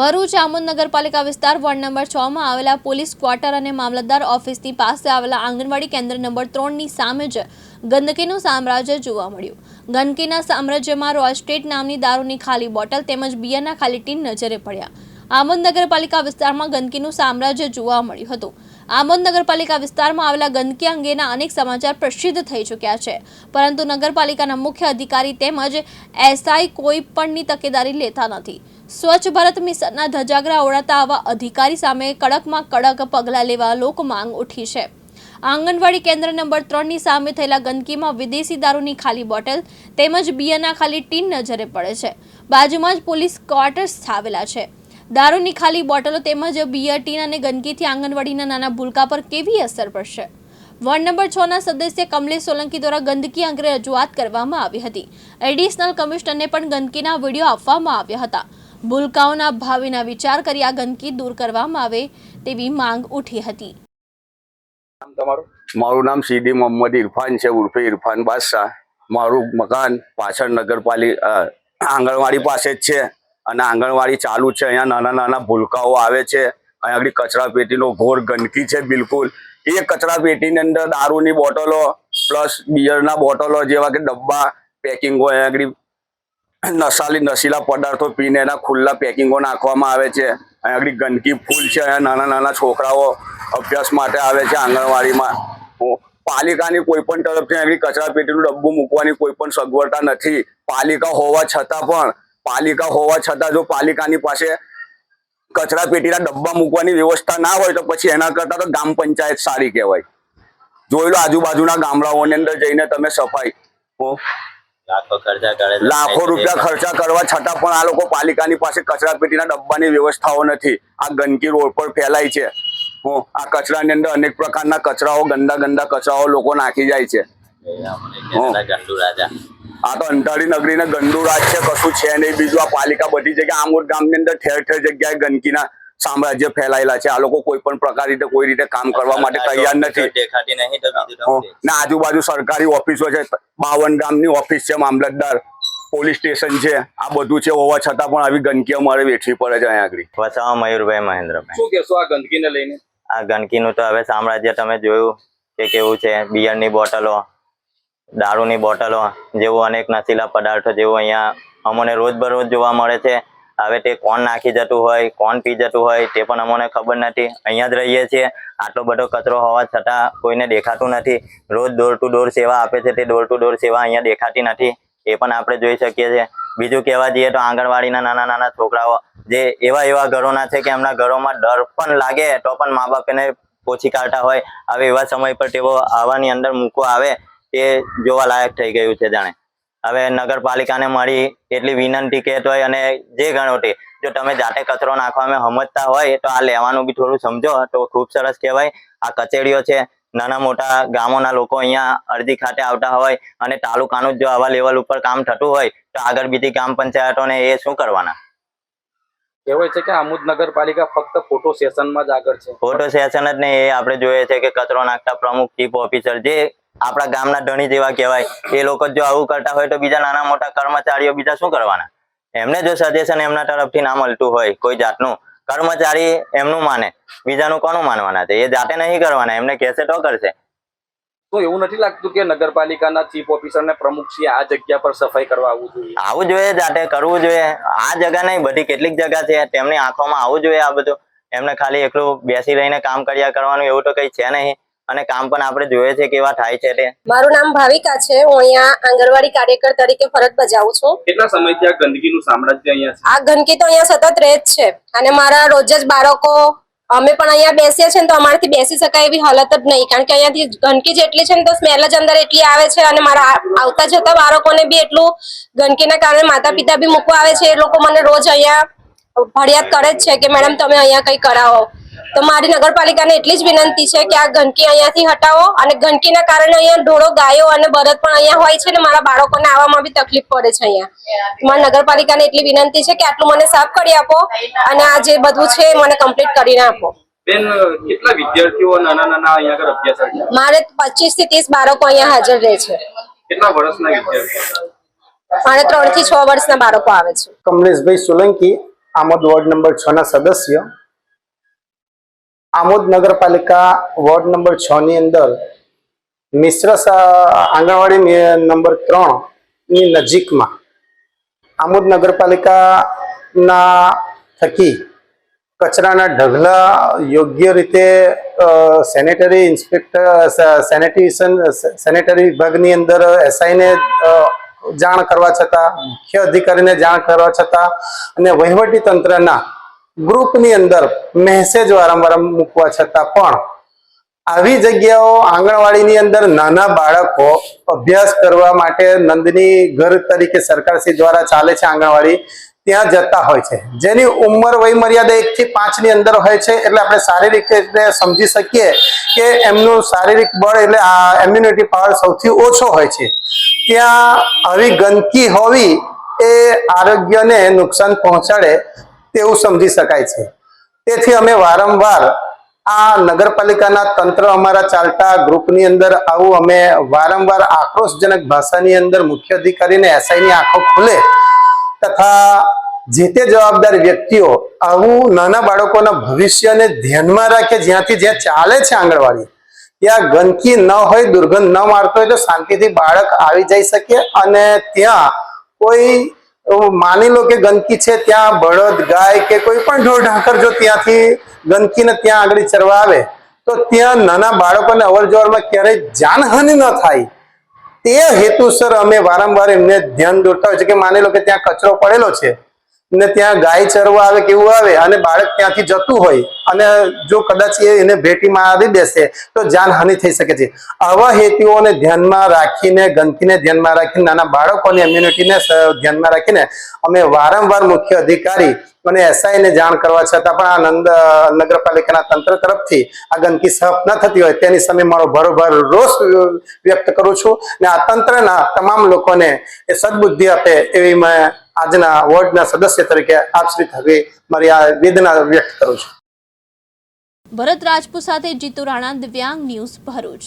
ભરૂચ આમોદ નગરપાલિકા વિસ્તાર ward number છ માં આવેલા પોલીસ ક્વાર્ટર અને મામલતદાર ઓફિસની પાસે આવેલા આંગણવાડી કેન્દ્ર નંબર ત્રણની સામે જ ગંદકીનું સામ્રાજ્ય જોવા મળ્યું. ગંદકીના સામ્રાજ્યમાં રોયલ સ્ટેટ નામની દારૂની ખાલી બોટલ તેમજ બિયરના ખાલી ટીન નજરે પડ્યા. આમોદ નગરપાલિકા વિસ્તારમાં ગંદકીનું સામ્રાજ્ય જોવા મળ્યું હતું. આમોદ નગરપાલિકા વિસ્તારમાં આવેલા ગંદકી અંગેના અનેક સમાચાર પ્રસિદ્ધ થઈ ચૂક્યા છે. પરંતુ નગરપાલિકાના મુખ્ય અધિકારી તેમજ એસઆઈ કોઈ પણની તકેદારી લેતા નથી. સ્વચ્છ ભારત મિશનના ધજાગરા ઓળાતા આવા અધિકારી સામે કડકમાં કડક પગલાં લેવા લોક માંગ ઉઠી છે. આંગણવાડી કેન્દ્ર નંબર ત્રણની સામે થયેલા ગંદકીમાં વિદેશી દારૂની ખાલી બોટલ તેમજ બિયરના ખાલી ટીન નજરે પડે છે. બાજુમાં જ પોલીસ ક્વાર્ટર્સ આવેલા છે. દારૂની ખાલી બોટલો તેમજ બિયર ટીન અને ગંદકીથી આંગણવાડીના નાના ભૂલકા પર કેવી અસર પડશે? વોર્ડ નંબર છ ના સદસ્ય કમલેશ સોલંકી દ્વારા ગંદકી અંગે રજૂઆત કરવામાં આવી હતી. એડિશનલ કમિશનરને પણ ગંદકીના વીડિયો આપવામાં આવ્યા હતા. ભૂલકાઓના ભાવિના વિચાર કરી આ ગંદકી દૂર કરવામાં આવે તેવી માંગ ઉઠી હતી. મારું નામ સીડી મોહમ્મદ ઇરફાન છે ઉર્ફે ઇરફાન બાદશાહ. મારું મકાન પાછળ નગરપાલિકા આંગણવાડી પાસે જ છે. અને આંગણવાડી ચાલુ છે. અહીંયા નાના નાના ભૂલકાઓ આવે છે. અહીંયા આગળ કચરા પેટીનો ઘોર ગંદકી છે બિલકુલ. એ કચરા પેટીની અંદર દારૂની બોટલો પ્લસ બિયરના બોટલો જેવા કે ડબ્બા, પેકિંગો અહીંયા આગળ નશાલી નશીલા પદાર્થો પીને એના ખુલ્લા પેકિંગો નાખવામાં આવે છે. અહીંયા આગળ ગંદકી ફૂલ છે. અહીંયા નાના નાના છોકરાઓ અભ્યાસ માટે આવે છે આંગણવાડીમાં. પાલિકાની કોઈ પણ તરફથી આગળ કચરા પેટીનું ડબ્બું મૂકવાની કોઈ પણ સગવડતા નથી. પાલિકા હોવા છતાં પણ પાલિકા હોવા છતાં જો પાલિકાની પાસે કચરા પેટીના ડબ્બા મૂકવાની વ્યવસ્થા ના હોય તો પછી એના કરતાં તો ગામ પંચાયત સારી કહેવાય. જોઈ લો આજુબાજુના ગામડાઓની અંદર જઈને તમે સફાઈ. લાખો રૂપિયા ખર્ચા કરવા છતાં પણ આ લોકો પાલિકાની પાસે કચરા પેટીના ડબ્બાની વ્યવસ્થાઓ નથી. આ ગંદકી રોડ પર ફેલાય છે. આ કચરાની અંદર અનેક પ્રકારના કચરાઓ ગંદા ગંદા કચરાઓ લોકો નાખી જાય છે. રાજા. આ તો અંધારી નગરીને ગંદુ રાજ છે કશું છે નહીં. બીજું આ પાલિકા બધી જગ્યાએ આમોદ ગામની અંદર ઠેર ઠેર જગ્યાએ ગંદકીના સામ્રાજ્ય ફેલાયેલા છે. આ લોકો કોઈ પણ પ્રકાર રીતે કોઈ રીતે કામ કરવા માટે તૈયાર નથી? ને આજુબાજુ સરકારી ઓફિસો છે. બાવન ગામની ઓફિસ છે મામલતદાર પોલીસ સ્ટેશન છે. આ બધું છે. હોવા છતાં પણ આવી ગંદકી અમારે વેઠવી પડે છે અહીંયા આગળ. વસાવા મયુરભાઈ મહેન્દ્રભાઈ. શું કહેશો આ ગંદકીને લઈને? આ ગંદકીનું તો હવે સામ્રાજ્ય તમે જોયું કે કેવું છે. બિયરની બોટલો દારૂની બોટલો જેવો અનેક નશીલા પદાર્થો જેવો અહીંયા અમને રોજબરોજ જોવા મળે છે. હવે તે કોણ નાખી જતું હોય, કોણ પી જતું હોય તે પણ અમને ખબર નથી. અહીંયા જ રહીએ છીએ. આટલો બધો કચરો હોવા છતાં કોઈને દેખાતું નથી. રોજ ડોર ટુ ડોર સેવા આપે છે તે ડોર ટુ ડોર સેવા અહીંયા દેખાતી નથી. એ પણ આપણે જોઈ શકીએ છીએ. બીજું કહેવા જઈએ તો આંગણવાડીના નાના નાના છોકરાઓ જે એવા એવા ઘરોના છે કે એમના ઘરોમાં ડર પણ લાગે તો પણ મા બાપ એને ઓછી કાઢતા હોય. હવે એવા સમય પર તેઓ આવાની અંદર મૂકવા આવે તે જોવા લાયક થઈ ગયું છે જાણે. હવે નગરપાલિકાને મળી એટલી વિનંતી કહેતો હોય અને જે ગણો તે જો તમે જાતે કચરો નાખવામાં સમજતા હોય તો આ લેવાનું બી થોડું સમજો તો ખૂબ સરસ કહેવાય. આ કચેરીઓ છે નાના મોટા ગામોના લોકો અહીંયા અરજી ખાતે આવતા હોય અને તાલુકાનું જ જો આવા લેવલ ઉપર કામ થતું હોય તો આગળ બીજી ગ્રામ પંચાયતોને એ શું કરવાના? કહેવાય છે કે આમોદ નગરપાલિકા ફક્ત ફોટો સેશનમાં જ આગળ છે. ફોટો સેશન જ નહીં એ આપણે જોઈએ છે કે કચરો નાખતા પ્રમુખ ચીફ ઓફિસર જે આપણા ગામના ધણી જેવા કહેવાય. એ લોકો જો આવું કરતા હોય તો બીજા નાના મોટા કર્મચારીઓ બીજા શું કરવાના? એમને જો સજેશન એમના તરફથી ના મળતું હોય કોઈ જાતનું કર્મચારી એમનું માને બીજાનું કોનું માનવાના છે? એ જાતે નહીં કરવાના એમને કહેશે તો કરશે. તો એવું નથી લાગતું કે નગરપાલિકાના ચીફ ઓફિસર ને પ્રમુખ છે આ જગ્યા પર સફાઈ કરવા આવવું જોઈએ? આવું જોઈએ જાતે કરવું જોઈએ. આ જગ્યા નહીં બધી કેટલીક જગ્યા છે. તેમની આંખોમાં આવવું જોઈએ આ બધું. એમને ખાલી એકલું બેસી રહીને કામ કર્યા કરવાનું એવું તો કઈ છે નહીં. અને કામ પણ આપણે જોઈએ છે કેવા થાય છે તે. મારું નામ ભાવિકા છે. હું અહીંયા આંગણવાડી કાર્યકર તરીકે ફરજ બજાવું છું. કેટલા સમયથી આ ગંદકીનું સામ્રાજ્ય અહીંયા છે? આ ગંદકી તો અહીંયા સતત રહે જ છે. અને મારા રોજ જ બાળકો અમે પણ અહીંયા બેસીએ છીએ ને તો અમારાથી બેસી શકાય એવી હાલત જ નહીં. કારણ કે અહીંયાથી ગંદકી જેટલી છે ને તો સ્મેલ જ અંદર એટલી આવે છે અને મારા આવતા જતા બાળકોને બી એટલું ગંદકીના કારણે માતા પિતા બી મૂકવા આવે છે. એ લોકો મને રોજ અહીંયા ફરિયાદ કરે જ છે કે મેડમ તમે અહીંયા કંઈ કરાવો. તો મારી નગરપાલિકાને એટલી જ વિનંતી છે કે આ ગંદકી અહીંયાથી હટાવો અને ગંદકીના કારણે અહીંયા ઢોળો ગાયો અને બળદ પણ અહીંયા હોય છે ને મારા બાળકોને આવવામાં બી તકલીફ પડે છે અહીંયા. મારી નગરપાલિકાને એટલી વિનંતી છે કે આટલું મને સાફ કરી આપો અને આ જે બધું છે એ મને કમ્પ્લીટ કરીને આપો. બેન કેટલા વિદ્યાર્થીઓ નાના નાના અહીંયા આગળ અભ્યાસ કરે મારે પચીસથી ત્રીસ બાળકો અહીંયા હાજર રહે છે. કેટલા વર્ષના વિદ્યાર્થીઓ? મારે ત્રણથી છ વર્ષના બાળકો આવે છે. કમલેશભાઈ સોલંકી આમોદ વોર્ડ નંબર છ ના સદસ્ય. આમોદ નગરપાલિકા વોર્ડ નંબર છ ની અંદર મિશ્ર આંગણવાડી નંબર ત્રણની નજીકમાં આમોદ નગરપાલિકાના થકી કચરાના ઢગલા યોગ્ય રીતે સેનેટરી ઇન્સ્પેક્ટર સેનેટેશન સેનેટરી વિભાગની અંદર એસઆઈને જાણ કરવા છતાં, મુખ્ય અધિકારીને જાણ કરવા છતાં અને વહીવટી તંત્રના ગ્રુપની અંદર મેસેજ વારંવાર મૂકવા છતાં પણ આવી જગ્યાઓ આંગણવાડીની અંદર નાના બાળકો અભ્યાસ કરવા માટે નંદની ઘર તરીકે સરકારશ્રી દ્વારા ચાલે છે આંગણવાડી, ત્યાં જતા હોય છે. જેની ઉંમર વય મર્યાદા એક થી પાંચની અંદર હોય છે, એટલે આપણે શારીરિક રીતે સમજી શકીએ કે એમનું શારીરિક બળ એટલે આ ઇમ્યુનિટી પાવર સૌથી ઓછો હોય છે. ત્યાં આવી ગંદકી હોવી એ આરોગ્યને નુકસાન પહોંચાડે તેવું સમજી શકાય છે. તેથી અમે વારંવાર આ નગરપાલિકાના તંત્ર અમારા ચાલતા ગ્રુપની અંદર આવું અમે વારંવાર આક્રોશજનક ભાષાની અંદર મુખ્ય અધિકારીને એસઆઈની આંખો ખુલે તથા જે તે જવાબદાર વ્યક્તિઓ આવું નાના બાળકોના ભવિષ્યને ધ્યાનમાં રાખે જ્યાંથી જ્યાં ચાલે છે આંગણવાડી, ત્યાં ગંદકી ન હોય, દુર્ગંધ ન મારતો હોય તો શાંતિથી બાળક આવી જઈ શકે અને ત્યાં કોઈ માની લો કે ગંદકી છે, ત્યાં બળદ, ગાય કે કોઈ પણ ઢોર, ઢાંકર જો ત્યાંથી ગંદકીને ત્યાં આગળ ચરવા આવે, તો ત્યાં નાના બાળકોને અવર જવરમાં ક્યારેય જાનહાનિ ન થાય. તે હેતુસર અમે વારંવાર એમને ધ્યાન દોરતા હોય છે કે માની લો કે ત્યાં કચરો પડેલો છે ને ત્યાં ગાય ચરવા આવે કેવું આવે અને બાળક ત્યાંથી જતું હોય અને જો કદાચ એને ભેટીમાં આવી બેસે, તો જાનહાનિ થઈ શકે છે. આવા હેતુઓને ધ્યાનમાં રાખીને ગંદકીને ધ્યાનમાં રાખીને, નાના બાળકોની ઇમ્યુનિટીને ધ્યાનમાં રાખીને અમે વારંવાર મુખ્ય અધિકારી અને એસઆઈને જાણ કરવા છતાં પણ આ નંદ, નગરપાલિકાના તંત્ર તરફથી આ ગંદકી સાફ ન થતી હોય તેની સામે મારો ભરોભર રોષ વ્યક્ત કરું છું. ને આ તંત્રના તમામ લોકોને એ સદબુદ્ધિ આપે એવી મેં આજના વોર્ડના સદસ્ય તરીકે આપ શ્રી મારી આ વેદના વ્યક્ત કરું છું. ભરત રાજપૂત સાથે જીતુ રાણા દિવ્યાંગ ન્યૂઝ ભરૂચ.